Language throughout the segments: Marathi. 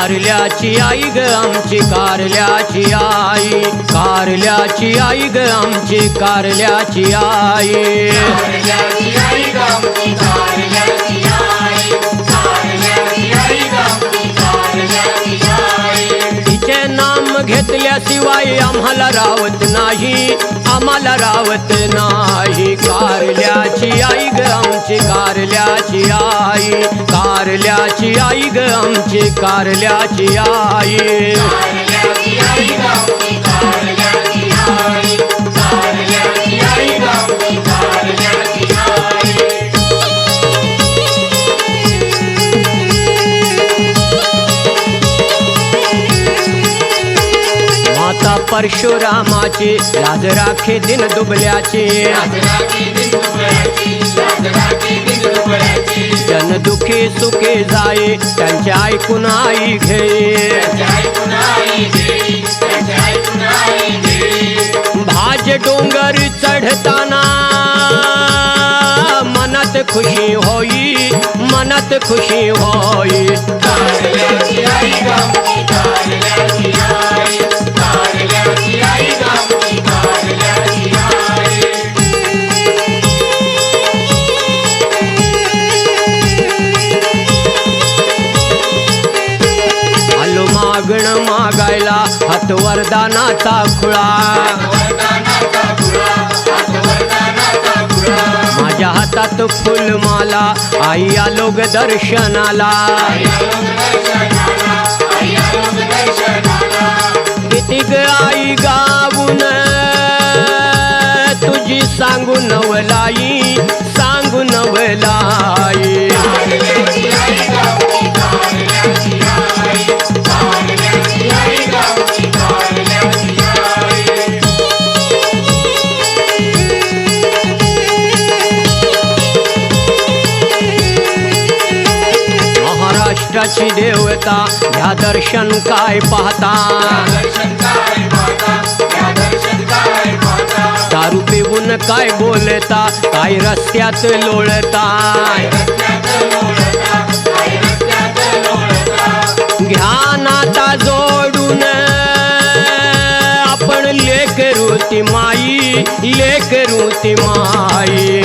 कारल्याची आई ग आमची कारल्याची आई. कारल्याची आई ग आमची कारल्याची आई. तिचे नाम घेतल्याशिवाय आम्हाला रावत नाही. आम्हाला रावत नाही. कारल्याची आई ग आमची कारल्याची आई ग आमची कारल्याची आई. परशुरामाची. लाज राखे दिन दुबल्याची. जन दुखी सुखी जाई त्यांच्या ऐकून आई घे भाज डोंगर चढताना मनात खुशी होई मनात खुशी होई. हात वरदानाचा खुळा. माझ्या हातात फुलमाला आई आलो ग दर्शनाला आई आलोक दर्शनाला. किती ग आई गा? महाराष्ट्राची देवता ह्या दर्शन काय पाहता? दारू पिऊन काय बोलता? काय रस्त्यात लोळता? घ्या नाता जोडून. आपण लेकरूती माई लेकरूती माई.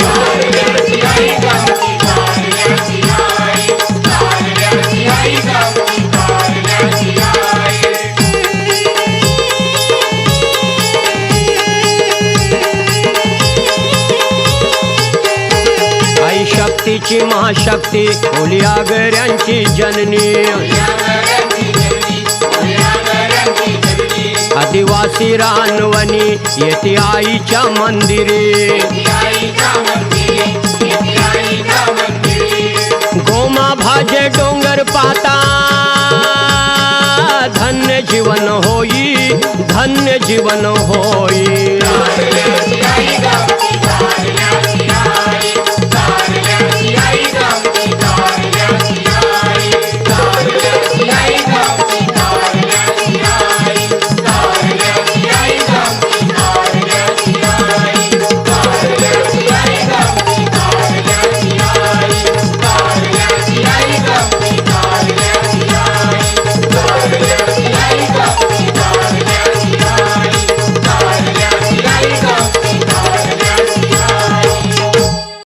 शक्तीची महाशक्ती ओली आगऱ्यांची जननी. आदिवासी रानवणी येते आईच्या मंदिरी. गोमा भाजे डोंगर पाता धन्य जीवन होई धन्य जीवन होई.